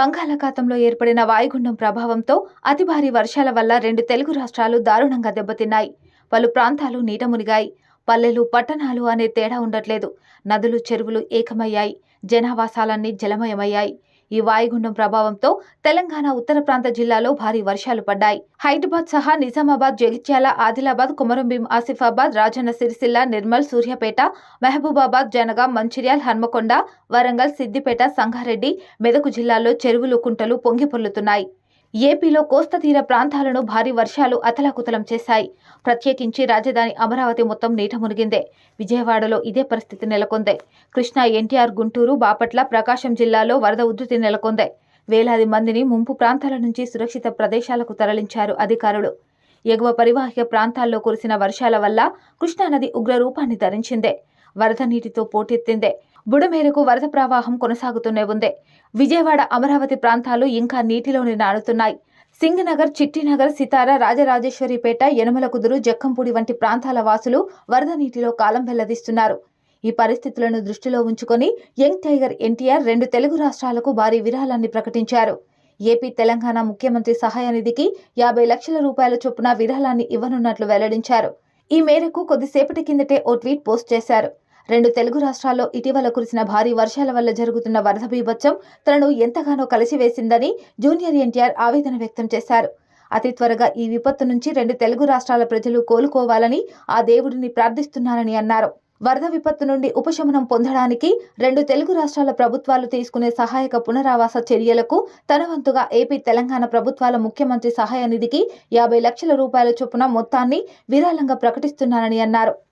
బంగాళాఖాతంలో ఏర్పడిన వాయుగుండం ప్రభావంతో అతి భారీ వర్షాల వల్ల రెండు తెలుగు రాష్ట్రాలు దారుణంగా దెబ్బతిన్నాయి. పలు ప్రాంతాలు నీట మునిగాయి. పల్లెలు పట్టణాలు అనే తేడా ఉండట్లేదు. నదులు చెరువులు ఏకమయ్యాయి. జనావాసాలన్నీ జలమయమయ్యాయి. ఈ వాయుగుండం ప్రభావంతో తెలంగాణ ఉత్తర ప్రాంత జిల్లాలో భారీ వర్షాలు పడ్డాయి. హైదరాబాద్ సహా నిజామాబాద్ జగిత్యాల ఆదిలాబాద్ కుమరంభీం ఆసిఫాబాద్ రాజన్న సిరిసిల్ల నిర్మల్ సూర్యాపేట మహబూబాబాద్ జనగాం మంచిర్యాల్ హన్మకొండ వరంగల్ సిద్దిపేట సంగారెడ్డి మెదకు జిల్లాల్లో చెరువులు కుంటలు పొంగిపొర్లుతున్నాయి ఏపీలో కోస్త తీర ప్రాంతాలను భారీ వర్షాలు అతలాకుతలం చేశాయి. ప్రత్యేకించి రాజధాని అమరావతి మొత్తం నీట మునిగిందే. విజయవాడలో ఇదే పరిస్థితి నెలకొంది. కృష్ణా ఎన్టీఆర్ గుంటూరు బాపట్ల ప్రకాశం జిల్లాలో వరద ఉధృతి నెలకొంది. వేలాది మందిని ముంపు ప్రాంతాల నుంచి సురక్షిత ప్రదేశాలకు తరలించారు అధికారులు. ఎగువ పరివాహక ప్రాంతాల్లో కురిసిన వర్షాల వల్ల కృష్ణానది ఉగ్రరూపాన్ని ధరించిందే. వరద నీటితో పోటెత్తిందే. బుడమేరకు వరద ప్రవాహం కొనసాగుతూనే ఉంది. విజయవాడ అమరావతి ప్రాంతాలు ఇంకా నీటిలోనే నాడుతున్నాయి సింగనగర్ చిట్టినగర్ సితార రాజరాజేశ్వరిపేట యనమలకుదురు జక్కంపూడి వంటి ప్రాంతాల వాసులు వరద నీటిలో కాలం వెల్లదీస్తున్నారు. ఈ పరిస్థితులను దృష్టిలో ఉంచుకొని యంగ్ టైగర్ ఎన్టీఆర్ రెండు తెలుగు రాష్ట్రాలకు భారీ విరాళాన్ని ప్రకటించారు. ఏపీ తెలంగాణ ముఖ్యమంత్రి సహాయ నిధికి యాభై లక్షల రూపాయల చొప్పున విరాళాన్ని ఇవ్వనున్నట్లు వెల్లడించారు. ఈ మేరకు కొద్దిసేపటి కిందటే ఓ ట్వీట్ పోస్ట్ చేశారు. రెండు తెలుగు రాష్ట్రాల్లో ఇటీవల కురిసిన భారీ వర్షాల వల్ల జరుగుతున్న వరద బీభత్సం తనను ఎంతగానో కలిసివేసిందని జూనియర్ ఎన్టీఆర్ ఆవేదన వ్యక్తం చేశారు. అతి త్వరగా ఈ విపత్తు నుంచి రెండు తెలుగు రాష్ట్రాల ప్రజలు కోలుకోవాలని ఆ దేవుడిని ప్రార్థిస్తున్నారని అన్నారు. వరద విపత్తు నుండి ఉపశమనం పొందడానికి రెండు తెలుగు రాష్ట్రాల ప్రభుత్వాలు తీసుకునే సహాయక పునరావాస చర్యలకు తన వంతుగా ఏపీ తెలంగాణ ప్రభుత్వాల ముఖ్యమంత్రి సహాయ నిధికి యాభై లక్షల రూపాయల చొప్పున మొత్తాన్ని విరాళంగా ప్రకటిస్తున్నానని అన్నారు.